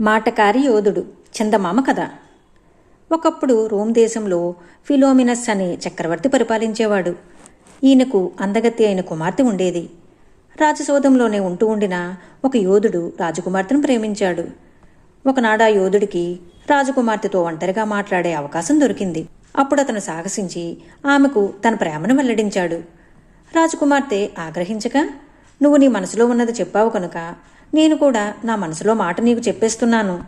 మాటకారి యోధుడు చందమామ కథ. ఒకప్పుడు రోమ్ దేశంలో ఫిలోమినస్ అనే చక్రవర్తి పరిపాలించేవాడు. ఈయనకు అందగత్తి అయిన కుమార్తె ఉండేది. రాజసోదంలోనే ఉంటూ ఉండిన ఒక యోధుడు రాజకుమార్తెను ప్రేమించాడు. ఒకనాడు ఆ యోధుడికి రాజకుమార్తెతో ఒంటరిగా మాట్లాడే అవకాశం దొరికింది. అప్పుడు అతను సాహసించి ఆమెకు తన ప్రేమను వెల్లడించాడు. రాజకుమార్తె ఆగ్రహించగా నువ్వు నీ మనసులో ఉన్నది చెప్పావు కనుక నేను కూడా నా మనసులో మాట నీకు చెప్పేస్తున్నాను.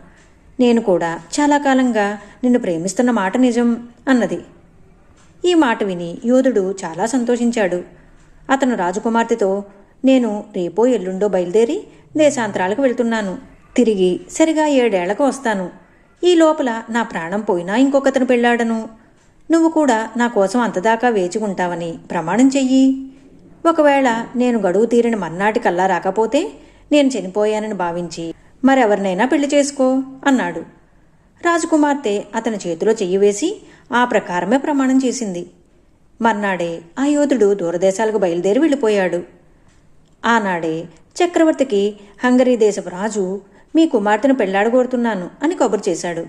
నేను కూడా చాలా కాలంగా నిన్ను ప్రేమిస్తున్న మాట నిజం అన్నది. ఈ మాట విని యోధుడు చాలా సంతోషించాడు. అతను రాజకుమార్తెతో నేను రేపో ఎల్లుండో బయలుదేరి దేశాంతరాలకు వెళ్తున్నాను. తిరిగి సరిగా ఏడేళ్ళకు వస్తాను. ఈ లోపల నా ప్రాణం పోయినా ఇంకొకతను పెళ్ళాడను నువ్వు కూడా నా కోసం అంతదాకా వేచి ఉంటావని ప్రమాణం చెయ్యి. ఒకవేళ నేను గడువు తీరిన మర్నాటికల్లా రాకపోతే నేను చనిపోయానని భావించి మరెవరినైనా పెళ్ళి చేసుకో అన్నాడు. రాజకుమార్తె అతని చేతిలో చెయ్యి వేసి ఆ ప్రకారమే ప్రమాణం చేసింది. మర్నాడే ఆ యోధుడు దూరదేశాలకు బయలుదేరి వెళ్ళిపోయాడు. ఆనాడే చక్రవర్తికి హంగరీ దేశపు రాజు మీ కుమార్తెను పెళ్ళాడగోరుతున్నాను అని కబురు చేశాడు.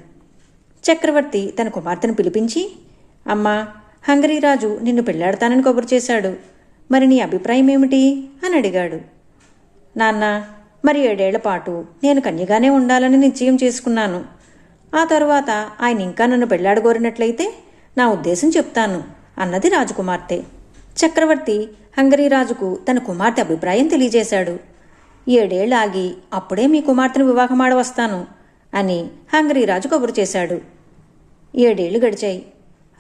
చక్రవర్తి తన కుమార్తెను పిలిపించి అమ్మా హంగరీ రాజు నిన్ను పెళ్ళాడతానని కబురు చేశాడు. మరి నీ అభిప్రాయం ఏమిటి అని అడిగాడు. నాన్న మరి ఏడేళ్ళ పాటు నేను కన్యగానే ఉండాలని నిశ్చయం చేసుకున్నాను. ఆ తరువాత ఆయన ఇంకా నన్ను పెళ్ళాడగోరినట్లయితే నా ఉద్దేశం చెప్తాను అన్నది రాజకుమార్తె. చక్రవర్తి హంగరీ రాజుకు తన కుమార్తె అభిప్రాయం తెలియజేశాడు. ఏడేళ్ళు ఆగి అప్పుడే మీ కుమార్తెను వివాహమాడవస్తాను అని హంగరీ రాజు కబురు చేశాడు. ఏడేళ్ళు గడిచాయి.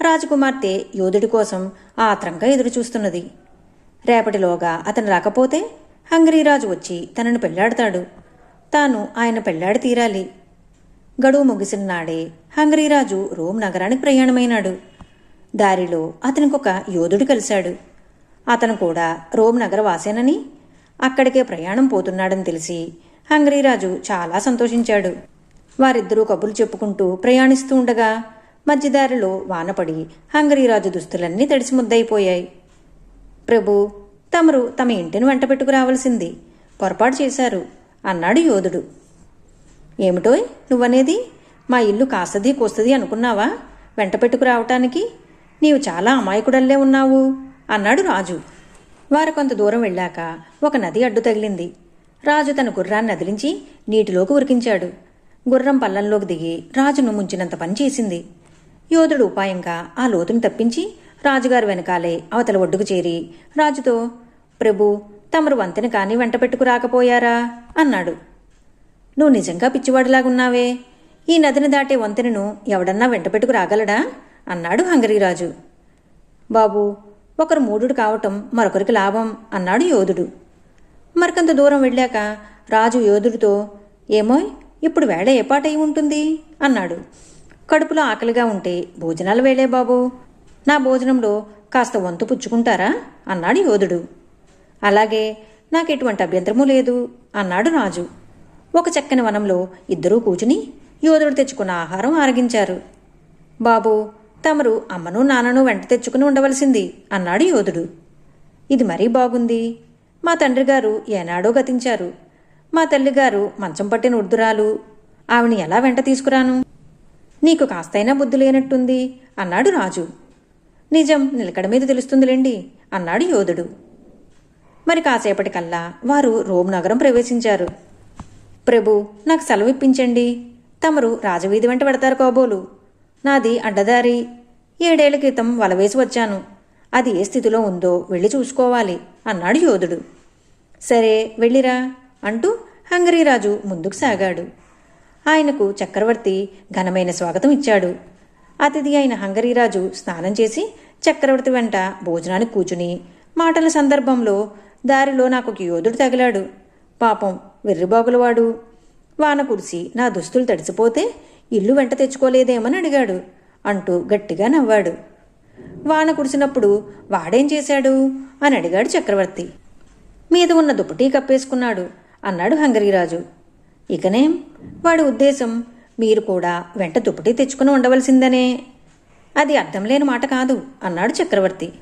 రాజకుమార్తె యోధుడి కోసం ఆత్రంగా ఎదురుచూస్తున్నది. రేపటిలోగా అతను రాకపోతే హంగరీరాజు వచ్చి తనను పెళ్ళాడతాడు. తాను ఆయన పెళ్ళాడి తీరాలి. గడువు ముగిసిన నాడే హంగరీరాజు రోమ్ నగరానికి ప్రయాణమైనాడు. దారిలో అతనికొక యోధుడు కలిశాడు. అతను కూడా రోమ్ నగర వాసేనని అక్కడికే ప్రయాణం పోతున్నాడని తెలిసి హంగరీరాజు చాలా సంతోషించాడు. వారిద్దరూ కబుర్లు చెప్పుకుంటూ ప్రయాణిస్తూ ఉండగా మధ్యదారిలో వానపడి హంగరీరాజు దుస్తులన్నీ తడిసి ముద్దయిపోయాయి ప్రభు తమరు తమ ఇంటిని వెంట పెట్టుకురావలసింది. పొరపాటు చేశారు అన్నాడు యోధుడు. ఏమిటోయ్ నువ్వనేది? మా ఇల్లు కాస్తది కోస్తది అనుకున్నావా? వెంట పెట్టుకురావటానికి? నీవు చాలా అమాయకుడల్లే ఉన్నావు అన్నాడు రాజు. వారు కొంత దూరం వెళ్ళాక ఒక నది అడ్డు తగిలింది. రాజు తన గుర్రాన్ని అదిలించి నీటిలోకి ఉరికించాడు. గుర్రం పల్లంలోకి దిగి రాజును ముంచినంత పని చేసింది. యోధుడు ఉపాయంగా ఆ లోతుని తప్పించి రాజుగారు వెనకాలే అవతల ఒడ్డుకు చేరి రాజుతో ప్రభు తమరు వంతెన కాని వెంట పెట్టుకురాకపోయారా అన్నాడు. నువ్వు నిజంగా పిచ్చివాడిలాగున్నావే. ఈ నదిని దాటే వంతెనను ఎవడన్నా వెంట పెట్టుకు రాగలడా? అన్నాడు హంగరీరాజు. బాబు ఒకరు మూఢుడు కావటం మరొకరికి లాభం అన్నాడు యోధుడు. మరికంత దూరం వెళ్ళాక రాజు యోధుడితో ఏమోయ్ ఇప్పుడు వేళ ఏపాటై ఉంటుంది? అన్నాడు. కడుపులో ఆకలిగా ఉంటే భోజనాలు వేళే బాబు. నా భోజనంలో కాస్త వంతు పుచ్చుకుంటారా? అన్నాడు యోధుడు. అలాగే నాకు ఎటువంటి అభ్యంతరమూ లేదు అన్నాడు రాజు. ఒక చక్కని వనంలో ఇద్దరూ కూచుని యోధుడు తెచ్చుకున్న ఆహారం ఆరగించారు. బాబు తమరు అమ్మను నాన్నను వెంట తెచ్చుకుని ఉండవలసింది అన్నాడు యోధుడు. ఇది మరీ బాగుంది. మా తండ్రి గారు ఏనాడో గతించారు. మా తల్లిగారు మంచం పట్టిన ఉర్దురాలు ఆవిని ఎలా వెంట తీసుకురాను? నీకు కాస్తైనా బుద్ధి లేనట్టుంది అన్నాడు రాజు. నిజం నిలకడ మీద తెలుస్తుందిలేండి అన్నాడు యోధుడు. మరి కాసేపటికల్లా వారు రోమ్ నగరం ప్రవేశించారు. ప్రభు నాకు సెలవు ఇప్పించండి. తమరు రాజవీధి వెంట పెడతారు కాబోలు. నాది అడ్డదారి. ఏడేళ్ళ క్రితం వలవేసి వచ్చాను. అది ఏ స్థితిలో ఉందో వెళ్ళి చూసుకోవాలి అన్నాడు యోధుడు. సరే వెళ్ళిరా అంటూ హంగరీరాజు ముందుకు సాగాడు. ఆయనకు చక్రవర్తి ఘనమైన స్వాగతం ఇచ్చాడు. అతిథి అయిన హంగరీరాజు స్నానం చేసి చక్రవర్తి వెంట భోజనానికి కూచుని మాటల సందర్భంలో దారిలో నాకు ఒక యోధుడు తగిలాడు. పాపం వెర్రిబాగులవాడు. వాన కురిసి నా దుస్తులు తడిసిపోతే ఇల్లు వెంట తెచ్చుకోలేదేమని అడిగాడు. అంటూ గట్టిగా నవ్వాడు. వాన కురిసినప్పుడు వాడేం చేశాడు? అని అడిగాడు చక్రవర్తి. మీద ఉన్న దుప్పటి కప్పేసుకున్నాడు అన్నాడు హంగరీరాజు. ఇకనేం వాడి ఉద్దేశం మీరు కూడా వెంట దుప్పటి తెచ్చుకుని ఉండవలసిందనే. అది అర్థం లేని మాట కాదు అన్నాడు చక్రవర్తి.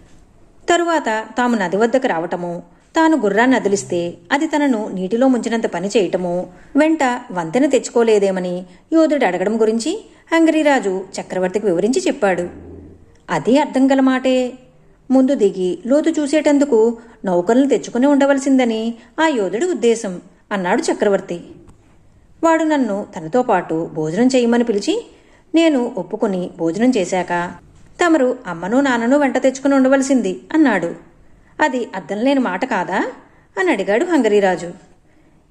తరువాత తాము నది వద్దకు రావటము తాను గుర్రాన్ని అదిలిస్తే అది తనను నీటిలో ముంచినంత పని చేయటమో వెంట వంతెన తెచ్చుకోలేదేమని యోధుడు అడగడం గురించి హంగరీరాజు చక్రవర్తికి వివరించి చెప్పాడు. అదే అర్థం గల మాటే. ముందు దిగి లోతు చూసేటందుకు నౌకలను తెచ్చుకుని ఉండవలసిందని ఆ యోధుడి ఉద్దేశం అన్నాడు చక్రవర్తి. వాడు నన్ను తనతో పాటు భోజనం చేయమని పిలిచి నేను ఒప్పుకుని భోజనం చేశాక తమరు అమ్మను నాన్నను వెంట తెచ్చుకుని ఉండవలసింది అన్నాడు. అది అర్థం లేని మాట కాదా? అని అడిగాడు హంగరీరాజు.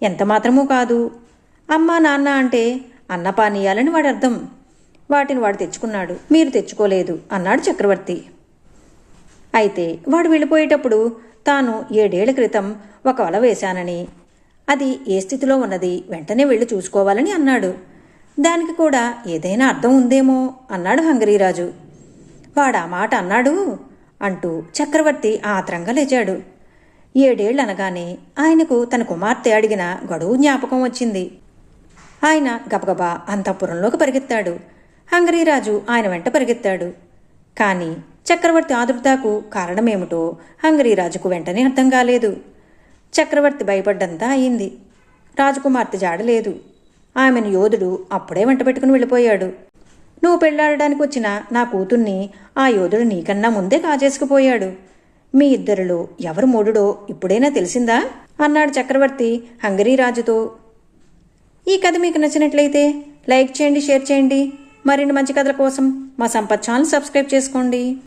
ఎంత మాత్రమూ కాదు. అమ్మా నాన్న అంటే అన్నపానీయాలని వాడి అర్థం వాటిని వాడు తెచ్చుకున్నాడు. మీరు తెచ్చుకోలేదు అన్నాడు చక్రవర్తి. అయితే వాడు వెళ్ళిపోయేటప్పుడు తాను ఏడేళ్ళ క్రితం ఒక వల వేశానని అది ఏ స్థితిలో ఉన్నది వెంటనే వెళ్ళి చూసుకోవాలని అన్నాడు. దానికి కూడా ఏదైనా అర్థం ఉందేమో అన్నాడు హంగరీరాజు. వాడా మాట అన్నాడు. అంటూ చక్రవర్తి ఆత్రంగా లేచాడు. ఏడేళ్ళు అనగానే ఆయనకు తన కుమార్తె అడిగిన గడువు జ్ఞాపకం వచ్చింది. ఆయన గబగబా అంతఃపురంలోకి పరిగెత్తాడు. హంగరీరాజు ఆయన వెంట పరిగెత్తాడు. కాని చక్రవర్తి ఆదుర్దాకు కారణమేమిటో హంగరీరాజుకు వెంటనే అర్థం కాలేదు. చక్రవర్తి భయపడ్డంతా అయింది. రాజకుమార్తె జాడలేదు. ఆమెను యోధుడు అప్పుడే వెంట పెట్టుకుని వెళ్ళిపోయాడు. నువ్వు పెళ్ళాడడానికి వచ్చిన నా కూతుర్ని ఆ యోధుడు నీకన్నా ముందే కాజేసుకుపోయాడు. మీ ఇద్దరిలో ఎవరు మూడుడో ఇప్పుడైనా తెలిసిందా? అన్నాడు చక్రవర్తి హంగరీ రాజుతో. ఈ కథ మీకు నచ్చినట్లయితే లైక్ చేయండి షేర్ చేయండి. మరిన్ని మంచి కథల కోసం మా సంపత్ ఛానల్ సబ్స్క్రైబ్ చేసుకోండి.